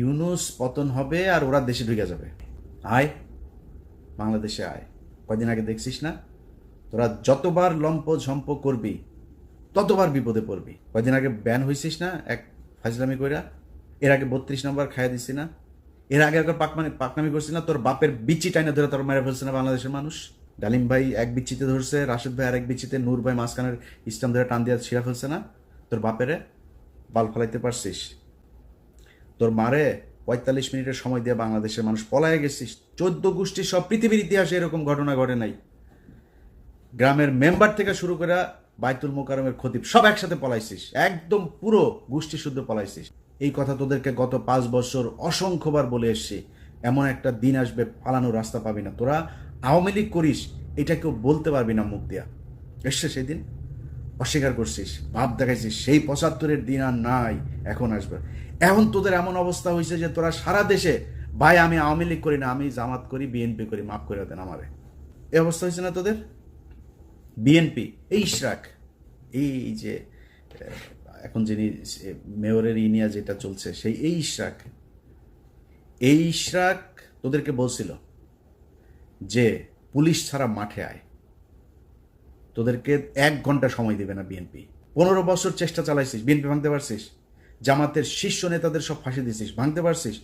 ইউনুস পতন হবে আর ওরা দেশে ঢুকে যাবে। আয়। বাংলাদেশে আয়। কয়দিন আগে দেখছিস না? তোরা যতবার লম্প ঝম্প করবি, ততবার বিপদে পড়বি। কয়দিন আগে ব্যান হয়েছিস না এক ফাজলামি কইরা? এর আগে বত্রিশ নম্বর খাইয়া দিছি না? এর আগে একবার পাকমানি পাকনামি করছিস না? তোর বাপের বিচি টাইনা ধরে তোর মেরে ফেলছে না বাংলাদেশের মানুষ? ডালিম ভাই এক বিচিতে ধরছে, রাশেদ ভাই আরেক বিচিতে, নূর ভাই মাঝখানের ইসলাম ধরে টান দিয়ে ছিঁড়া ফেলছে না? তোর বাপেরে বাল ফলাইতে পারছিস? তোর মারে পঁয়তাল্লিশ মিনিটের সময় দিয়ে বাংলাদেশের মানুষ পলায় গেছিস। চোদ্দ গোষ্ঠীর সব পৃথিবীর ইতিহাসে এরকম ঘটনা ঘটে নাই। গ্রামের মেম্বার থেকে শুরু করে বাইতুল মোকারমের খতিব সব একসাথে পলাইছিস। একদম পুরো গোষ্ঠী শুদ্ধ পলাইছিস। এই কথা তোদেরকে গত পাঁচ বছর অসংখ্যবার বলে এসছি। এমন একটা দিন আসবে, পালানোর রাস্তা পাবি না। তোরা আওয়ামী লীগ করিস, এটা কেউ বলতে পারবি না মুখ দিয়া। এসছে সেদিন অস্বীকার করছিস, ভাব দেখাইছিস, সেই পঁচাত্তরের দিন আর নাই, এখন আসবে। এখন তোদের এমন অবস্থা হয়েছে যে তোরা সারা দেশে, ভাই আমি আওয়ামী লীগ করি না, আমি জামাত করি, বিএনপি করি, মাফ করে দেন আমারে। এই অবস্থা হয়েছে না তোদের? বিএনপি, এই ইশরাক, এই যে এখন যিনি মেয়রের ইনিয়া যেটা চলছে, সেই, এই ইশরাক এই ইশরাক তোদেরকে বলছিল যে, পুলিশ ছাড়া মাঠে আয়। তোদেরকে এক ঘণ্টা সময় দেবে না বিএনপি পনেরো বছর চেষ্টা চালাইছিস বিএনপি ভাঙতে পারছিস, জামাতের শীর্ষ নেতাদের সব ফাঁসি দিয়েছিস ভাঙতে পারছিস,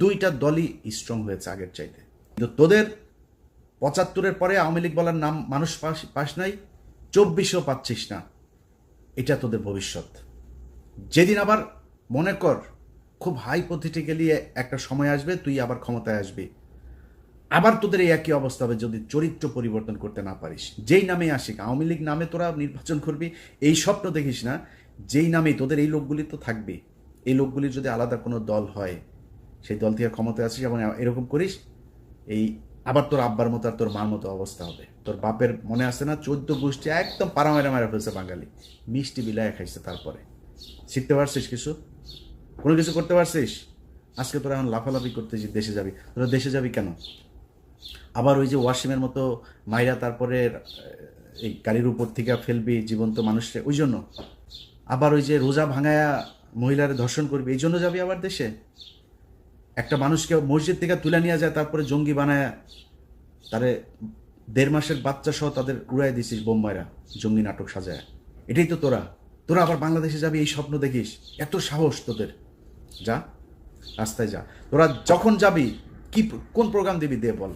দুইটা দলই স্ট্রং হয়েছে আগের চাইতে। কিন্তু তোদের পঁচাত্তরের পরে আওয়ামী লীগ বলার নাম মানুষ পাস পাস নাই, চব্বিশেও পাচ্ছিস না। এটা তোদের ভবিষ্যৎ। যেদিন আবার মনে কর, খুব হাইপোথেটিক্যালি একটা সময় আসবে, তুই আবার ক্ষমতায় আসবি। আবার তোদের এই একই অবস্থা হবে যদি চরিত্র পরিবর্তন করতে না পারিস। যেই নামে আসিক, আওয়ামী লীগ নামে তোরা নির্বাচন করবি, এই স্বপ্ন দেখিস না। যেই নামেই তোদের এই লোকগুলি তো থাকবে, এই লোকগুলির যদি আলাদা কোনো দল হয়, সেই দল থেকে ক্ষমতায় আসিস এবং এরকম করিস, এই আবার তোর আব্বার মতো আর তোর মার মতো অবস্থা হবে। তোর বাপের মনে আছে না, চোদ্দ গোষ্ঠী একদম পাড়া মেরা মেরা ফেলছে বাঙালি। মিষ্টি বিলায় খাইছে তারপরে। শিখতে পারছিস কিছু? কোনো কিছু করতে পারছিস? আজকে তোরা এখন লাফালাফি করতে যে দেশে যাবি। তোরা দেশে যাবি কেন? আবার ওই যে ওয়াসিমের মতো মাইরা তারপরে এই গাড়ির উপর থেকে ফেলবি, জীবন্ত মানুষকে ওই জন্য। আবার ওই যে রোজা ভাঙায়া মহিলার ধর্ষণ করবি, এই জন্য যাবি আবার দেশে? একটা মানুষকে মসজিদ থেকে তুলে নিয়ে যায়, তারপরে জঙ্গি বানায় তারে দেড় মাসের বাচ্চা সহ তাদের উড়াই দিছিস বোম্বাইরা, জঙ্গি নাটক সাজায়। এটাই তো তোরা। তোরা আবার বাংলাদেশে যাবি, এই স্বপ্ন দেখিস। এত সাহস তোদের। যা, রাস্তায় যা। তোরা যখন যাবি, কি, কোন প্রোগ্রাম দিবি, দে বল।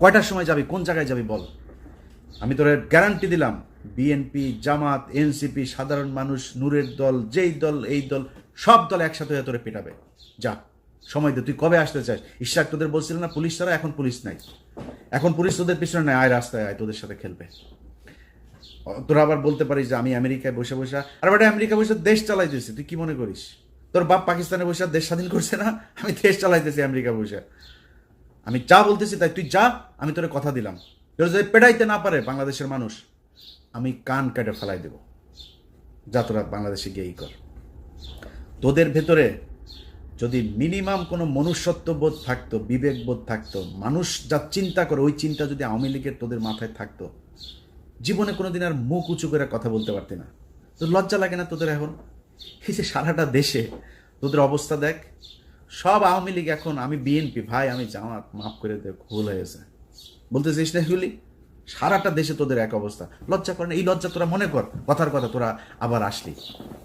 কয়টার সময় যাবি? কোন জায়গায় যাবি বল। আমি তোর গ্যারান্টি দিলাম বিএনপি জামাত এনসিপি সাধারণ মানুষ, নূরের দল, যেই দল, এই দল, সব দল একসাথে হয়ে তোরে পেটাবে। যা, সময় দে, তুই কবে আসতে চাস? ইশরাক তোদের বলছিল না, পুলিশ ছাড়া এখন পুলিশ নাই। এখন পুলিশ তোদের পিছনে নাই, আয় রাস্তায়, আয়, তোদের সাথে খেলবে। তোরা আবার বলতে পারিস যে আমি আমেরিকায় বসে বসে, আর বেটা, আমেরিকা বসে দেশ চালাইতেছি তুই কি মনে করিস? তোর বাপ পাকিস্তানে বসে দেশ স্বাধীন করছে না? আমি দেশ চালাইতেছি আমেরিকা বসে। আমি যা বলতেছি তাই তুই যা, আমি তোরে কথা দিলাম। তোর যদি পেটাইতে না পারে বাংলাদেশের মানুষ, আমি কান কেটে ফেলাই দেব। যা তোরা বাংলাদেশে গিয়েই কর। তোদের ভেতরে যদি মিনিমাম কোনো মনুষ্যত্ব বোধ থাকতো, বিবেকবোধ থাকতো, মানুষ যা চিন্তা করে, ওই চিন্তা যদি আওয়ামী লীগের তোদের মাথায় থাকতো, জীবনে কোনোদিন আর মুখ উঁচু করে কথা বলতে পারতি না। তো লজ্জা লাগে না তোদের এখন? এই যে সারাটা দেশে তোদের অবস্থা দেখ সব আওয়ামী লীগ এখন, আমি বিএনপি, ভাই, আমি জামাত, মাফ করে দে, ভুল হয়েছে। না এগুলি সারাটা দেশে তোদের এক অবস্থা। লজ্জা করে না, এই লজ্জা তোরা মনে কর, কথার কথা তোরা আবার আসলি।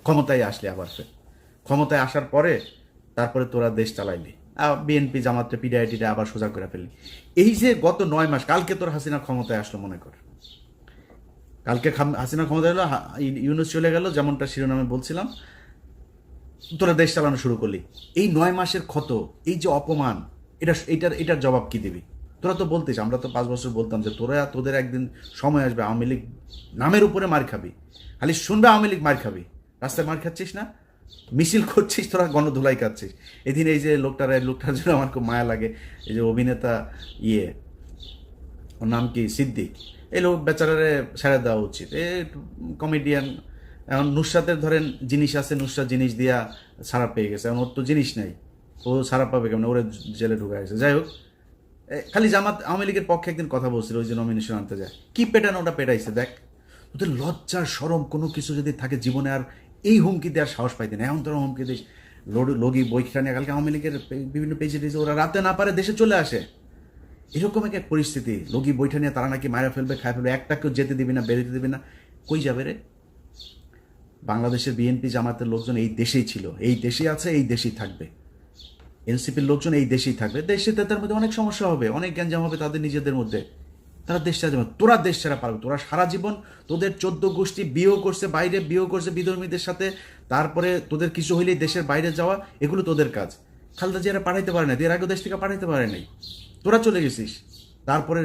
ক্ষমতায় আসলি আবার ফের। ক্ষমতায় আসার পরে, তারপরে তোরা দেশ চালাইলি। বিএনপি জামাতটা পিডিআইটিটা আবার সোজা করে ফেললি। এই যে গত নয় মাস, কালকে তোর হাসিনা ক্ষমতায় আসলো, মনে কর। কালকে হাসিনা ক্ষমতা এলো ইউনুস চলে গেল, যেমনটা শিরোনামে বলছিলাম। তোরা দেশ চালানো শুরু করলি। এই নয় মাসের ক্ষত, এই যে অপমান, এটা এটার এটার জবাব কি দিবি? তোরা তো বলতিস, আমরা তো পাঁচ বছর বলতাম যে তোরা, তোদের একদিন সময় আসবে, আওয়ামী লীগ নামের উপরে মার খাবি। খালি শুনবে আওয়ামী লীগ মার খাবি। রাস্তায় মার খাচ্ছিস না? মিছিল করছিস, তোরা গণধুলাই খাচ্ছিস এদিন এই যে লোকটার লোকটার জন্য আমার খুব মায়া লাগে। এই যে অভিনেতা ইয়ে ওর নাম কি? সিদ্দিক। এই লোক বেচারারে ছেড়ে দেওয়া উচিত। এ কমেডিয়ান এখন নুসরাতের ধরেন জিনিস আছে, নুসরাত জিনিস দিয়া ছাড়া পেয়ে গেছে। এখন ওর তো জিনিস নাই। ও ছাড়া পাবে কেমন? ওরে জেলে ঢুকে গেছে। যাই হোক খালি জামাত আওয়ামী লীগের পক্ষে একদিন কথা বলছিল, ওই যে নমিনেশন আনতে যায়। কি পেটানো ওটা পেটাইছে? দেখ, তোদের লজ্জার সরম কোনো কিছু যদি থাকে জীবনে আর এই হুমকি দেওয়ার সাহস পাইতে না এখন তোরা হুমকি দিস লগি বইখানে কালকে আওয়ামী লীগের বিভিন্ন পেজে টেজে ওরা রাতে না পারে দেশে চলে আসে। এরকম এক পরিস্থিতি। লগি বইটা নিয়ে তারা নাকি মারা ফেলবে খায় ফেলবে। একটা কেউ যেতে দিবি না, বেরোতে দিবি না। কই যাবে রে? বাংলাদেশের বিএনপি জামাতের লোকজন এই দেশেই ছিল। এই দেশেই আছে, এই দেশেই থাকবে। এনসিপির লোকজন এই দেশেই থাকবে। দেশে তাদের মধ্যে অনেক সমস্যা হবে, অনেক গ্যাঞ্জাম হবে তাদের নিজেদের মধ্যে। তারা দেশ ছাড়া তোরা দেশ ছাড়া পারবে তোরা সারা জীবন তোদের চোদ্দ গোষ্ঠী বিয়েও করছে, বাইরে বিয়েও করছে বিধর্মীদের সাথে। তারপরে তোদের কিছু হইলেই দেশের বাইরে যাওয়া, এগুলো তোদের কাজ। খালদা জিয়ারা পাঠাইতে পারে না এর আগে দেশ থেকে পাঠাইতে পারে নাই। তোরা চলে গেছিস। তারপরে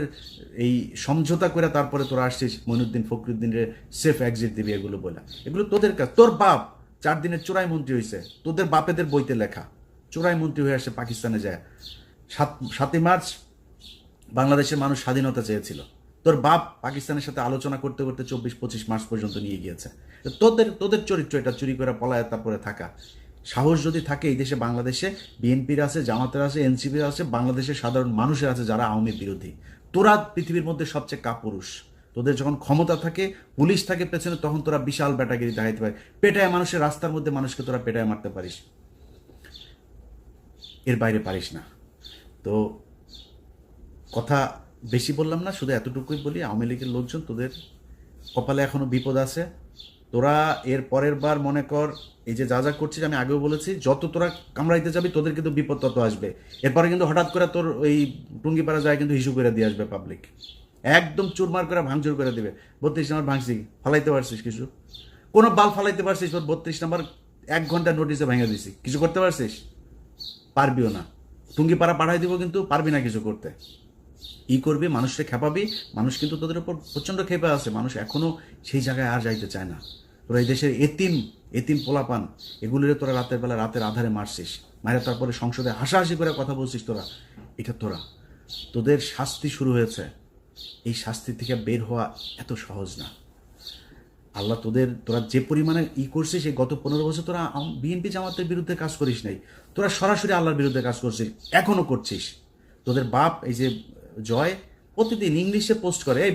এই সমঝোতা করে তারপরে তোরা আসছিস মইনুদ্দিন ফখরুদ্দিনের সেফ এক্সিট দিবি এগুলো বলে এগুলো তোদের কাজ। তোর বাপ চার দিনের চোরাই মন্ত্রী হয়েছে তোদের বাপেদের বইতে লেখা। চোরাই মন্ত্রী হয়ে আসে পাকিস্তানে যায়। সাত, সাতই মার্চ বাংলাদেশের মানুষ স্বাধীনতা চেয়েছিল। তোর বাপ পাকিস্তানের সাথে আলোচনা করতে করতে চব্বিশ পঁচিশ মাস পর্যন্ত নিয়ে গিয়েছে। তোদের তোদের চরিত্র এটা চুরি করে পলায় তারপরে থাকা। সাহস যদি থাকে এই দেশে, বাংলাদেশে, বিএনপির আছে, জামাতের আছে, এনসিপির আছে, বাংলাদেশের সাধারণ মানুষের আছে যারা আওয়ামী বিরোধী। তোরা পৃথিবীর মধ্যে সবচেয়ে কাপুরুষ। তোদের যখন ক্ষমতা থাকে, পুলিশ থাকে পেছনে, তখন তোরা বিশাল ব্যাটাগিরি দেখাইতে পারে পেটায় মানুষের রাস্তার মধ্যে মানুষকে তোরা পেটায় মারতে পারিস। এর বাইরে পারিস না। তো কথা বেশি বললাম না, শুধু এতটুকুই বলি, আওয়ামী লীগের লোকজন তোদের কপালে এখনও বিপদ আছে। তোরা এর পরের বার মনে কর, এই যে যা যা করছিস আমি আগেও বলেছি, যত তোরা কামড়াইতে যাবি, তোদের কিন্তু বিপদ তত আসবে। এরপরে কিন্তু হঠাৎ করে তোর ওই টুঙ্গিপাড়া যায় কিন্তু হিসু করে দিয়ে আসবে পাবলিক একদম চুরমার করে ভাঙচুর করে দিবে। বত্রিশ নাম্বার ভাঙছি, ফালাইতে পারছিস কিছু? কোনো বাল ফালাইতে পারছিস? তোর বত্রিশ নাম্বার এক ঘণ্টা নোটিসে ভেঙে দিছি। কিছু করতে পারছিস? পারবিও না। টুঙ্গিপাড়া পাঠাই দিব কিন্তু পারবি না কিছু করতে। ই করবি, মানুষকে খেপাবি, মানুষ কিন্তু তোদের উপর প্রচণ্ড খেপে আছে। মানুষ এখনও সেই জায়গায় আর যাইতে চায় না। তোরা এই দেশের এতিম এতিম পোলাপান এগুলিরে তোরা রাতের বেলা রাতের আধারে মারছিস। মারে তারপরে সংসদে হাসাহাসি করে কথা বলছিস তোরা। এটা তোরা। তোদের শাস্তি শুরু হয়েছে। এই শাস্তি থেকে বের হওয়া এত সহজ না। আল্লাহ তোদের, তোরা যে পরিমাণে ই করছিস, এই গত পনেরো বছর তোরা বিএনপি জামাতের বিরুদ্ধে কাজ করিস নাই। তোরা সরাসরি আল্লাহর বিরুদ্ধে কাজ করছিস। এখনও করছিস। তোদের বাপ এই যে জয়, প্রতিদিন ইংলিশে পোস্ট করে, এই,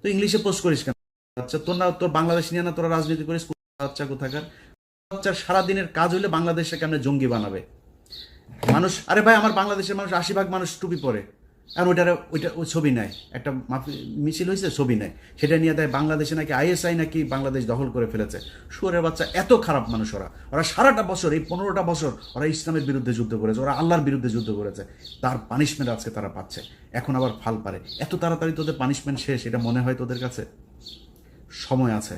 তুই ইংলিশে পোস্ট করিস কেন? আচ্ছা তোর না, তোর বাংলাদেশ নিয়ে না, তোরা রাজনীতি করিস কোথাকার? সারাদিনের কাজ বাংলাদেশে জঙ্গি বানাবে? মানুষ, আরে ভাই, আমার বাংলাদেশের মানুষ আশি ভাগ মানুষ টুপি পরে। আর ওইটার, ওইটা, ওই ছবি নেয় একটা মিছিল হয়েছে ছবি নেয় সেটা নিয়ে দেয় বাংলাদেশে নাকি আইএসআই নাকি বাংলাদেশ দখল করে ফেলেছে। শুয়ারের বাচ্চা, এত খারাপ মানুষ ওরা। ওরা সারাটা বছর, এই পনেরোটা বছর ওরা ইসলামের বিরুদ্ধে যুদ্ধ করেছে, ওরা আল্লাহর বিরুদ্ধে যুদ্ধ করেছে। তার পানিশমেন্ট আজকে তারা পাচ্ছে। এখন আবার ফাল পারে। এত তাড়াতাড়ি তোদের পানিশমেন্ট শেষ, এটা মনে হয় তোদের কাছে? সময় আছে।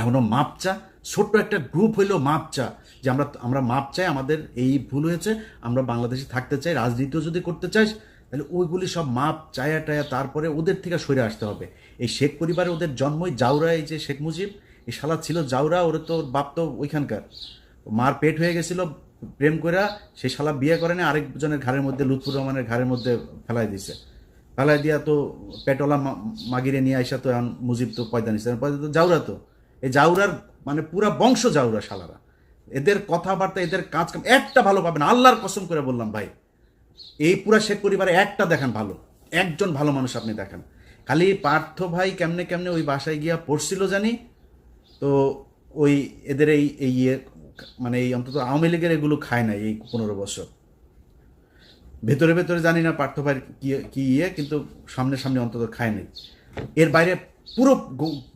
এখনও মাপ চা ছোট্ট একটা গ্রুপ হইলেও মাপ চা যে আমরা আমরা মাপ চাই, আমাদের এই ভুল হয়েছে, আমরা বাংলাদেশে থাকতে চাই, রাজনীতিও যদি করতে চাই তাহলে ওইগুলি সব মাপ, চায়া টায়া তারপরে ওদের থেকে সরে আসতে হবে। এই শেখ পরিবারে ওদের জন্মই জাউরা, এই যে শেখ মুজিব এই শালা ছিল জাউরা, ওর তো বাপ তো ওইখানকার। মার পেট হয়ে গেছিল, প্রেম কইরা সেই শালা বিয়ে করে না আরেকজনের ঘাড়ের মধ্যে, লুৎফুর রহমানের ঘাড়ের মধ্যে ফেলাই দিছে। ফেলাই দিয়া তো পেটলা মাগিরে নিয়ে আইসা তো এখন মুজিব তো পয়দা নিছে। পয়দা তো জাউরা তো। এই জাউরার মানে পুরা বংশ জাউরা শালারা। এদের কথাবার্তা, এদের কাজ কাম একটা ভালো পাবেন আল্লাহর কসম করে বললাম, ভাই, এই পুরা শেখ পরিবারে একটা দেখান ভালো। একজন ভালো মানুষ আপনি দেখান। খালি পার্থ ভাই কেমনে কেমনে ওই বাসায় গিয়া পড়ছিল জানি? তো ওই এদের এই ইয়ে মানে এই অন্তত আওয়ামী লীগের এগুলো খায় না এই পনেরো বছর। ভেতরে ভেতরে জানি না পার্থ ভাই কি কি ইয়ে কিন্তু সামনে সামনে অন্তত খায় নাই। এর বাইরে পুরো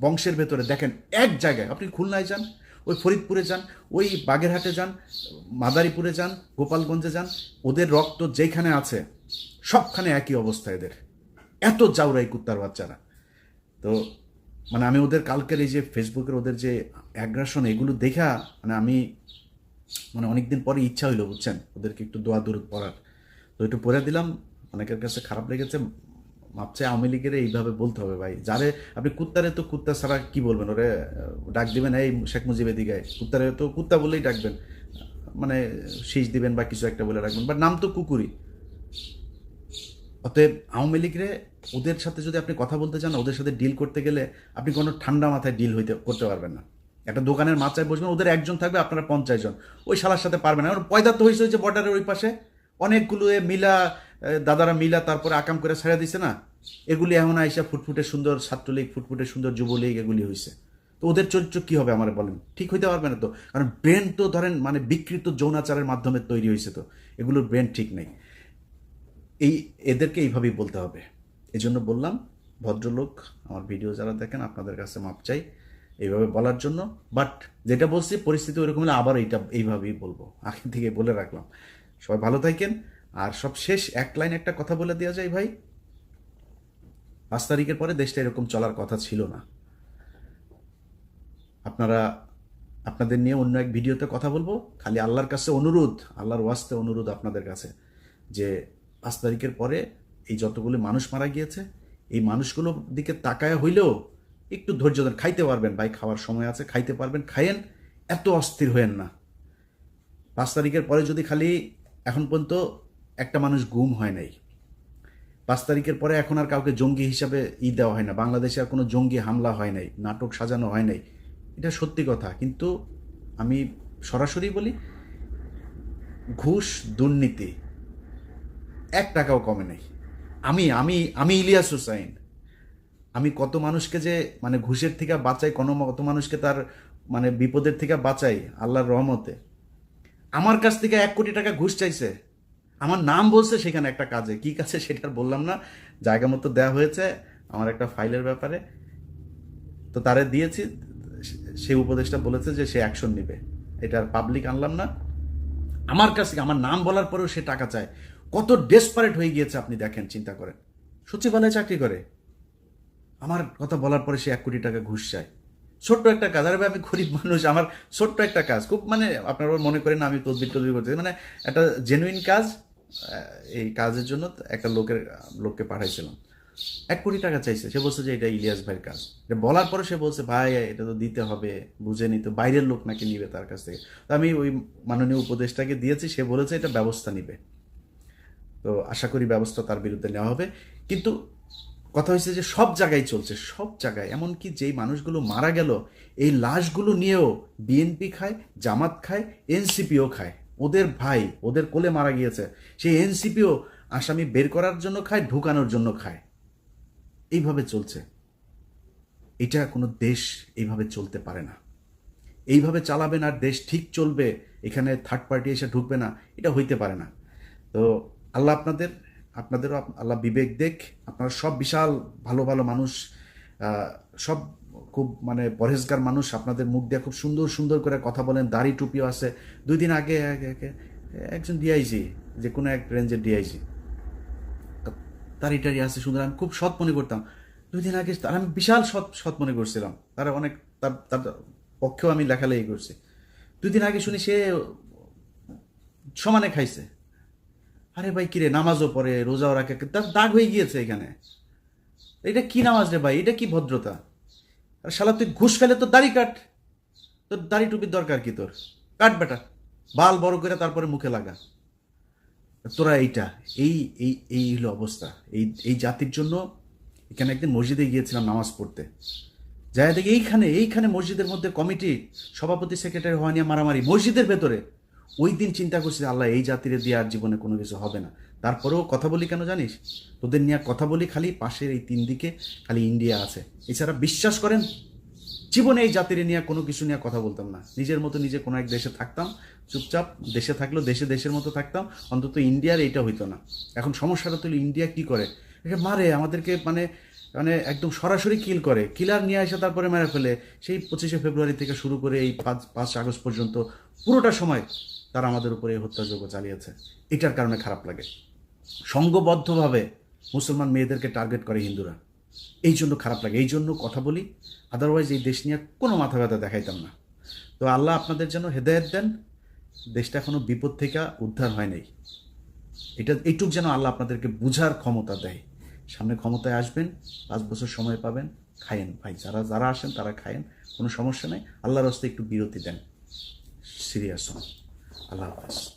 বংশের ভেতরে দেখেন এক জায়গায়, আপনি খুলনায় যান, ওই ফরিদপুরে যান, ওই বাগেরহাটে যান, মাদারীপুরে যান, গোপালগঞ্জে যান, ওদের রক্ত যেখানে আছে, সবখানে একই অবস্থা এদের। এত জাউরাই কুত্তার বাচ্চারা। তো মানে আমি ওদের কালকের এই যে ফেসবুকের ওদের যে অ্যাগ্রাসন এগুলো দেখা মানে আমি মানে অনেকদিন পরে ইচ্ছা হইল, বুঝছেন? ওদেরকে একটু দোয়া দূর পড়ার। তো একটু পরে দিলাম, অনেকের কাছে খারাপ লেগেছে, ভাবছে আওয়ামী লীগের এইভাবে বলতে হবে ভাই। যারে, আপনি কুত্তারে তো কুত্তা ছাড়া কি বলবেন? ওরে ডাক দিবেন, এই শেখ মুজিব এদিকে কুত্তারে তো কুত্তা বলেই ডাকবেন। মানে শীষ দিবেন বা কিছু একটা বলে রাখবেন। বা নাম তো কুকুরি অতএব আওয়ামী লীগরে ওদের সাথে যদি আপনি কথা বলতে চান, ওদের সাথে ডিল করতে গেলে আপনি কোনো ঠান্ডা মাথায় ডিল হইতে, করতে পারবেন না। একটা দোকানের মাথায় বসবেন, ওদের একজন থাকবে, আপনারা পঞ্চাশ জন। ওই শালার সাথে পারবেন না। কারণ পয়দা তো হয়েছে যে বর্ডারের ওই পাশে। অনেকগুলো মিলা দাদারা মিলা তারপরে আকাম করে ছেড়ে দিছে না? এগুলি এখন আইসা ফুটফুটে সুন্দর ছাত্রলীগ, ফুটফুটে সুন্দর যুবলীগ এগুলি হয়েছে তো ওদের চরিত্র কি হবে আমার বলেন? ঠিক হইতে পারবে না তো? কারণ ব্রেন তো ধরেন মানে বিকৃত যৌনাচারের মাধ্যমে তৈরি হয়েছে তো। এগুলোর ব্রেন ঠিক নেই। এই, এদেরকে এইভাবেই বলতে হবে। এই জন্য বললাম, ভদ্রলোক, আমার ভিডিও যারা দেখেন, আপনাদের কাছে মাপ চাই এইভাবে বলার জন্য। বাট যেটা বলছি, পরিস্থিতি ওরকম হলে আবার এইটা, এইভাবেই বলব। আগে থেকে বলে রাখলাম। সবাই ভালো থাকেন। আর সব শেষ, এক লাইন একটা কথা বলে দেওয়া যায় ভাই। পাঁচ তারিখের পরে দেশটা এরকম চলার কথা ছিল না। আপনারা, আপনাদের নিয়ে অন্য এক ভিডিওতে কথা বলব। খালি আল্লাহর কাছে অনুরোধ, আল্লাহর ওয়াস্তে অনুরোধ আপনাদের কাছে যে পাঁচ তারিখের পরে এই যতগুলো মানুষ মারা গিয়েছে, এই মানুষগুলোর দিকে তাকায় হইলেও একটু ধৈর্য ধরে খাইতে পারবেন। ভাই, খাওয়ার সময় আছে, খাইতে পারবেন। খাইয়েন, এত অস্থির হয়েন না। পাঁচ তারিখের পরে যদি খালি এখন পর্যন্ত একটা মানুষ গুম হয় নাই। পাঁচ তারিখের পরে এখন আর কাউকে জঙ্গি হিসাবে ই দেওয়া হয় না। বাংলাদেশে আর কোনো জঙ্গি হামলা হয় নাই, নাটক সাজানো হয় নাই। এটা সত্যি কথা। কিন্তু আমি সরাসরি বলি, ঘুষ দুর্নীতি, এক টাকাও কমে নেই। আমি আমি আমি ইলিয়াস হুসাইন। আমি কত মানুষকে যে মানে ঘুষের থেকে বাঁচাই, কোনো কত মানুষকে তার মানে বিপদের থেকে বাঁচাই, আল্লাহর রহমতে। আমার কাছ থেকে এক কোটি টাকা ঘুষ চাইছে। আমার নাম বলছে সেখানে একটা কাজে। কি কাছে সেটা বললাম না। জায়গা মতো দেওয়া হয়েছে আমার একটা ফাইলের ব্যাপারে। তো তারে দিয়েছি। সে উপদেশটা বলেছে যে সে অ্যাকশন নেবে। এটা পাবলিক আনলাম না। আমার কাছ আমার নাম বলার পরেও সে টাকা চায়। কত ডেসপারেট হয়ে গিয়েছে আপনি দেখেন, চিন্তা করেন। সচিবালয়ে চাকরি করে। আমার কথা বলার পরে সে এক কোটি টাকা ঘুষ চায়। ছোট্ট একটা কাজ। আরে আমি গরিব মানুষ, আমার ছোট্ট একটা কাজ। খুব মানে আপনারা মনে করেন আমি তদবির টদবির করতে মানে একটা জেনুইন কাজ এই কাজের জন্য একটা লোকের, লোককে পাঠাইছিলাম। এক কোটি টাকা চাইছে। সে বলছে যে, এটা ইলিয়াস ভাইয়ের কাজ। এটা বলার পরে সে বলছে, ভাই, এটা তো দিতে হবে, বুঝে নিতে বাইরের লোক নাকি নিবে তার কাছ থেকে। তো আমি ওই মাননীয় উপদেশটাকে দিয়েছি, সে বলেছে, এটা ব্যবস্থা নিবে। তো আশা করি ব্যবস্থা তার বিরুদ্ধে নেওয়া হবে। কিন্তু কথা হয়েছে যে সব জায়গায় চলছে, সব জায়গায়। এমনকি যেই মানুষগুলো মারা গেল, এই লাশগুলো নিয়েও বিএনপি খায়, জামাত খায় এনসিপিও খায়। ওদের ভাই, ওদের কোলে মারা গিয়েছে। সেই এনসিপিও আসামি বের করার জন্য খায়, ঢুকানোর জন্য খায়। এইভাবে চলছে। এটা কোনো দেশ এইভাবে চলতে পারে না। এইভাবে চালাবেন আর দেশ ঠিক চলবে, এখানে থার্ড পার্টি এসে ঢুকবে না, এটা হইতে পারে না। তো আল্লাহ আপনাদের আপনাদেরও আল্লাহ বিবেক দেখ, আপনারা সব বিশাল, ভালো ভালো মানুষ সব খুব মানে পরহেজগার মানুষ, আপনাদের মুখ দিয়ে খুব সুন্দর সুন্দর করে কথা বলেন, দাড়ি টুপিও আছে। দুই দিন আগে একজন ডিআইজি যে কোনো এক রেঞ্জের ডিআইজি দাড়ি আছে সুন্দর, আমি খুব সৎ মনে করতাম। দুই দিন আগে তার, আমি বিশাল সৎ সৎ মনে করছিলাম। তারা অনেক, তার তার পক্ষেও আমি লেখালেখি করছি। দুই দিন আগে শুনি সে সমানে খাইছে। আরে ভাই, কিরে, নামাজও পড়ে, রোজাও রাখে তার দাগ হয়ে গিয়েছে এখানে। এটা কি নামাজ রে ভাই? এটা কি ভদ্রতা? আর শালা, তুই ঘুষ খেলে তোর দাড়ি কাট। তোর দাড়ি টুপির দরকার কি তোর? কাট বেটা। বাল বড় করে তারপরে মুখে লাগা। তোরা এইটা, এই এই এই হলো অবস্থা। এই এই জাতির জন্য এখানে একদিন মসজিদে গিয়েছিলাম নামাজ পড়তে। যাই দেখি এইখানে এইখানে মসজিদের মধ্যে কমিটি, সভাপতি, সেক্রেটারি হওয়া নিয়ে মারামারি। মসজিদের ভেতরে ওই দিন চিন্তা করছি আল্লাহ এই জাতির দিয়ে আর জীবনে কোনো কিছু হবে না। তারপরেও কথা বলি কেন জানিস? তোদের নিয়ে কথা বলি খালি পাশের এই তিন দিকে খালি ইন্ডিয়া আছে। এছাড়া বিশ্বাস করেন, জীবনে এই জাতির নিয়ে কোনো কিছু নিয়ে কথা বলতাম না। নিজের মতো নিজে কোনো এক দেশে থাকতাম, চুপচাপ দেশে থাকলেও দেশে দেশের মতো থাকতাম, অন্তত ইন্ডিয়ার এইটা হইতো না। এখন সমস্যাটা তুলে ইন্ডিয়া কি করে? এটা মারে, আমাদেরকে মানে মানে একদম সরাসরি কিল করে। কিলার নিয়ে এসে তারপরে মেরে ফেলে। সেই পঁচিশে ফেব্রুয়ারি থেকে শুরু করে এই পাঁচ পাঁচ আগস্ট পর্যন্ত পুরোটা সময় তারা আমাদের উপরে এই হত্যাযোগ্য চালিয়েছে। এটার কারণে খারাপ লাগে। সঙ্গবদ্ধভাবে মুসলমান মেয়েদেরকে টার্গেট করে হিন্দুরা। এই জন্য খারাপ লাগে। এই জন্য কথা বলি। আদারওয়াইজ এই দেশ নিয়ে কোনো মাথা ব্যথা দেখাইতাম না। তো আল্লাহ আপনাদের জন্য হেদায়ত দেন। দেশটা এখনও বিপদ থেকে উদ্ধার হয় নাই। এটা, এইটুক যেন আল্লাহ আপনাদেরকে বুঝার ক্ষমতা দেয়। সামনে ক্ষমতায় আসবেন, পাঁচ বছর সময় পাবেন, খায়েন। ভাই, যারা যারা আসেন তারা খায়েন। কোনো সমস্যা নেই। আল্লাহর হস্তে একটু বিরতি দেন। সিরিয়াস হন। আল্লাহ হাফেজ